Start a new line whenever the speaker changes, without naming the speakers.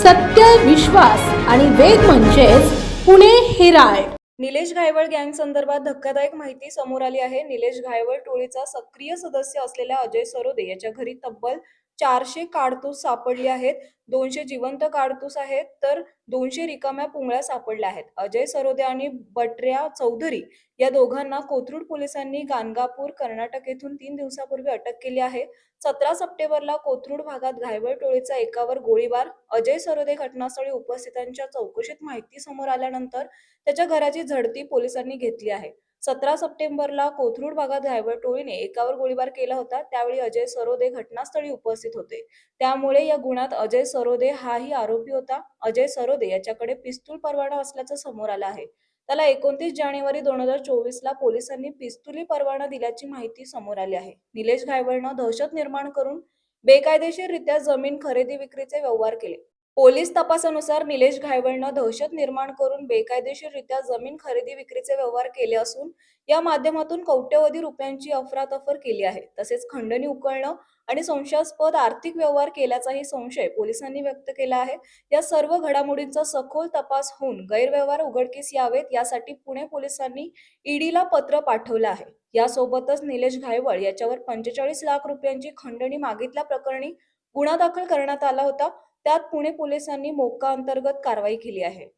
सत्य विश्वास आणि वेग म्हणजेच पुणे हेराल्ड
निलेश घायवळ गँग संदर्भात धक्कादायक माहिती समोर आली आहे. निलेश घायवळ टोळीचा सक्रिय सदस्य असलेल्या अजय सरोदे याच्या घरी तब्बल चारशे काडतूस सापडली आहेत. दोनशे जिवंत काडतूस आहेत. तर दोनशे रिकाम्या पुंगळ्या सापडल्या आहेत. अजय सरोदे आणि बटऱ्या चौधरी या दोघांना कोथरूड पोलिसांनी गाणगापूर कर्नाटक येथून तीन दिवसापूर्वी अटक केली आहे. सतरा सप्टेंबरला कोथरूड भागात घायवळ टोळीचा एकावर गोळीबार. अजय सरोदे घटनास्थळी उपस्थितांच्या चौकशीत माहिती समोर आल्यानंतर त्याच्या घराची झडती पोलिसांनी घेतली आहे. सतरा सप्टेंबरला कोथरूड भागात घायबळ टोळीने एकावर गोळीबार केला होता. त्यावेळी अजय सरोदे घटनास्थळी उपस्थित होते. त्यामुळे या गुणात अजय सरोदे हाही आरोपी होता. अजय सरोदे याच्याकडे पिस्तूल परवाना असल्याचं समोर आलं आहे. त्याला एकोणतीस जानेवारी दोन हजार चोवीस ला पोलिसांनी पिस्तुली परवाना दिल्याची माहिती समोर आली आहे. निलेश घायवळनं दहशत निर्माण करून बेकायदेशीररित्या जमीन खरेदी विक्रीचे व्यवहार केले. पोलीस तपासानुसार निलेश घायवळनं दहशत निर्माण करून बेकायदेशीररित्या जमीन खरेदी विक्रीचे व्यवहार केले असून या माध्यमातून कोट्यवधी रुपयांची अफरातफर केली आहे. तसेच खंडणी उकळणं आणि संशयास्पद आर्थिक व्यवहार केल्याचाही संशय पोलिसांनी व्यक्त केला आहे. या सर्व घडामोडींचा सखोल तपास होऊन गैरव्यवहार उघडकीस यावेत यासाठी पुणे पोलिसांनी ईडीला पत्र पाठवलं आहे. यासोबतच निलेश घायवळ याच्यावर पंचेचाळीस लाख रुपयांची खंडणी मागितल्या प्रकरणी गुन्हा दाखल करण्यात आला होता. त्यात पुणे पोलिसांनी मोक्का अंतर्गत कारवाई केली आहे.